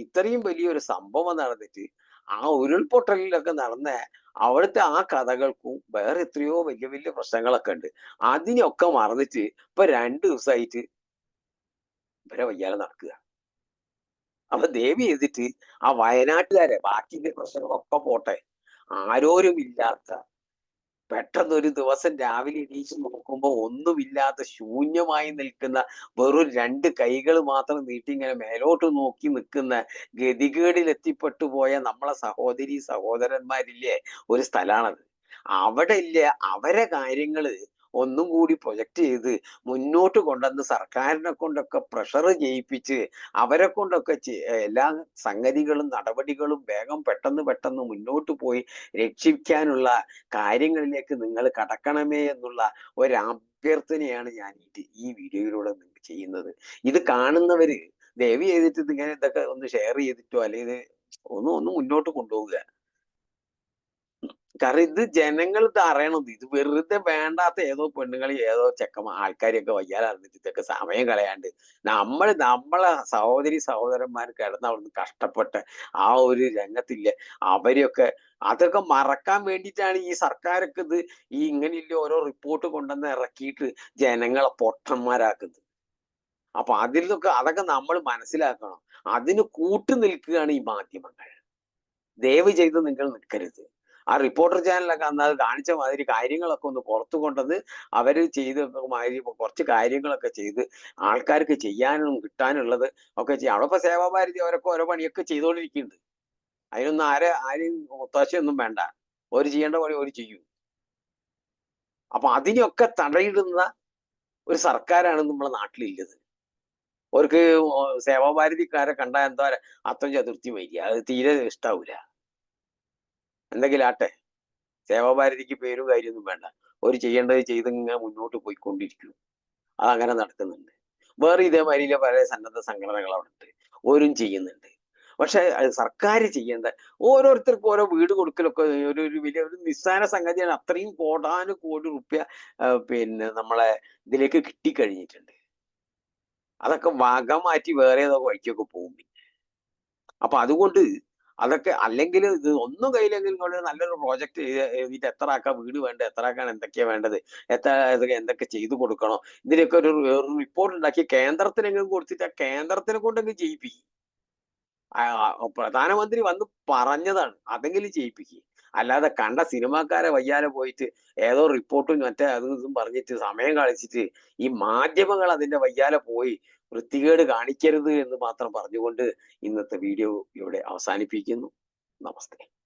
ഇത്രയും വലിയൊരു സംഭവം നടന്നിട്ട് ആ ഉരുൾപൊട്ടലിലൊക്കെ നടന്ന അവിടുത്തെ ആ കഥകൾക്കും വേറെ എത്രയോ വലിയ വലിയ പ്രശ്നങ്ങളൊക്കെ ഉണ്ട്. അതിനൊക്കെ മറന്നിട്ട് ഇപ്പൊ രണ്ടു ദിവസമായിട്ട് ഇവരെ വയ്യാതെ നടക്കുക. അപ്പൊ ദേവി ചെയ്തിട്ട് ആ വയനാട്ടുകാരെ ബാക്കിന്റെ പ്രശ്നങ്ങളൊക്കെ പോട്ടെ. ആരോരും ഇല്ലാത്ത പെട്ടെന്ന് ഒരു ദിവസം രാവിലെ എണീച്ച് നോക്കുമ്പോൾ ഒന്നുമില്ലാത്ത ശൂന്യമായി നിൽക്കുന്ന വെറും രണ്ട് കൈകൾ മാത്രം നീട്ടി ഇങ്ങനെ മേലോട്ട് നോക്കി നിൽക്കുന്ന ഗതികേടിൽ എത്തിപ്പെട്ടു പോയ നമ്മളെ സഹോദരി സഹോദരന്മാരില്ലേ? ഒരു സ്ഥലമാണത് അവിടെ ഇല്ലേ? അവരെ കാര്യങ്ങൾ ഒന്നും കൂടി പ്രൊജക്റ്റ് ചെയ്ത് മുന്നോട്ട് കൊണ്ടുവന്ന് സർക്കാരിനെ കൊണ്ടൊക്കെ പ്രഷർ ചെയ്യിപ്പിച്ച് അവരെ കൊണ്ടൊക്കെ എല്ലാ സംഗതികളും നടപടികളും വേഗം പെട്ടെന്ന് പെട്ടെന്ന് മുന്നോട്ട് പോയി രക്ഷിക്കാനുള്ള കാര്യങ്ങളിലേക്ക് നിങ്ങൾ കടക്കണമേ എന്നുള്ള ഒരു ഞാൻ ഈ വീഡിയോയിലൂടെ ചെയ്യുന്നത്. ഇത് കാണുന്നവര് ദയവ് ചെയ്തിട്ട് ഇങ്ങനെ ഇതൊക്കെ ഒന്ന് ഷെയർ ചെയ്തിട്ടോ അല്ലെങ്കിൽ ഒന്ന് ഒന്ന് മുന്നോട്ട് കൊണ്ടുപോവുക. കാരണം ഇത് ജനങ്ങൾ ഇത് അറിയണത് ഇത് വെറുതെ വേണ്ടാത്ത ഏതോ പെണ്ണുങ്ങൾ ഏതോ ചെക്കമ ആൾക്കാരെയൊക്കെ വയ്യാറിഞ്ഞിട്ട് ഇതൊക്കെ സമയം കളയാണ്ട് നമ്മൾ നമ്മളെ സഹോദരി സഹോദരന്മാർ കിടന്ന് അവിടുന്ന് കഷ്ടപ്പെട്ട് ആ ഒരു രംഗത്തില്ലേ അവരെയൊക്കെ അതൊക്കെ മറക്കാൻ വേണ്ടിയിട്ടാണ് ഈ സർക്കാരൊക്കെ ഇത് ഈ ഇങ്ങനെയുള്ള ഓരോ റിപ്പോർട്ട് കൊണ്ടുവന്ന് ഇറക്കിയിട്ട് ജനങ്ങളെ പൊട്ടന്മാരാക്കുന്നത്. അപ്പൊ അതിൽ നിന്നൊക്കെ അതൊക്കെ നമ്മൾ മനസ്സിലാക്കണം. അതിന് കൂട്ടു നിൽക്കുകയാണ് ഈ മാധ്യമങ്ങൾ. ദയവ് ചെയ്ത് നിങ്ങൾ നിൽക്കരുത്. ആ റിപ്പോർട്ടർ ചാനലൊക്കെ അന്ന് അത് കാണിച്ച മാതിരി കാര്യങ്ങളൊക്കെ ഒന്ന് പുറത്തു കൊണ്ടത് അവർ ചെയ്ത് മാതിരി കുറച്ച് കാര്യങ്ങളൊക്കെ ചെയ്ത് ആൾക്കാർക്ക് ചെയ്യാനും കിട്ടാനുള്ളത് ഒക്കെ ചെയ്യും അവിടെ ഇപ്പൊ സേവാഭാരതി അവരൊക്കെ ഓരോ പണിയൊക്കെ ചെയ്തുകൊണ്ടിരിക്കുന്നുണ്ട് അതിനൊന്നും ആരെ ആരെയും ഒത്താശയൊന്നും വേണ്ട. ഒരു ചെയ്യേണ്ട പണി ഒരു ചെയ്യും. അപ്പൊ അതിനൊക്കെ തടയിടുന്ന ഒരു സർക്കാരാണ് നമ്മുടെ നാട്ടിലുള്ളത് അവർക്ക് സേവാഭാരതിക്കാരെ കണ്ടാൽ എന്താ അത്തം ചതുർത്ഥി വരിക അത് തീരെ ഇഷ്ടാവൂല. എന്തെങ്കിലും ആട്ടെ സേവാഭാരതിക്ക് പേരും കാര്യമൊന്നും വേണ്ട. ഒരു ചെയ്യേണ്ടത് ചെയ്ത് ഇങ്ങനെ മുന്നോട്ട് പോയിക്കൊണ്ടിരിക്കും അതങ്ങനെ നടക്കുന്നുണ്ട്. വേറെ ഇതേമാതിരിയിലെ പല സന്നദ്ധ സംഘടനകൾ അവിടെ ഉണ്ട് ഓരും ചെയ്യുന്നുണ്ട്. പക്ഷെ സർക്കാർ ചെയ്യേണ്ട ഓരോരുത്തർക്കും ഓരോ വീട് കൊടുക്കലൊക്കെ ഒരു ഒരു വലിയ ഒരു നിസ്സാര സംഗതിയാണ്. അത്രയും കോടാനു കോടി റുപ്യ പിന്നെ നമ്മളെ ഇതിലേക്ക് കിട്ടിക്കഴിഞ്ഞിട്ടുണ്ട്. അതൊക്കെ വക മാറ്റി വേറെ ഏതോ വഴിക്കൊക്കെ പോകും പിന്നെ. അപ്പൊ അതുകൊണ്ട് അതൊക്കെ അല്ലെങ്കിൽ ഇത് ഒന്നും കയ്യിലെങ്കിൽ കൊണ്ട് നല്ലൊരു പ്രോജക്റ്റ് എഴുതിയിട്ട് എത്ര ആക്കാൻ വീട് വേണ്ടത് എത്ര ആക്കാൻ എന്തൊക്കെയാ വേണ്ടത് എത്ര എന്തൊക്കെ ചെയ്തു കൊടുക്കണം ഇതിനൊക്കെ ഒരു റിപ്പോർട്ട് ഉണ്ടാക്കി കേന്ദ്രത്തിനെങ്കിലും കൊടുത്തിട്ട് ആ കേന്ദ്രത്തിനെ കൊണ്ടെങ്കിൽ ആ, പ്രധാനമന്ത്രി വന്ന് പറഞ്ഞതാണ് അതെങ്കിലും ചെയ്യിപ്പിക്കും അല്ലാതെ കണ്ട സിനിമാക്കാരെ വയ്യാതെ പോയിട്ട് ഏതോ റിപ്പോർട്ടും മറ്റേ അതും ഇതും പറഞ്ഞിട്ട് സമയം കളിച്ചിട്ട് ഈ മാധ്യമങ്ങൾ അതിന്റെ വയ്യാലെ പോയി വൃത്തികേട് കാണിക്കരുത് എന്ന് മാത്രം പറഞ്ഞുകൊണ്ട് ഇന്നത്തെ വീഡിയോ ഇവിടെ അവസാനിപ്പിക്കുന്നു. നമസ്തേ.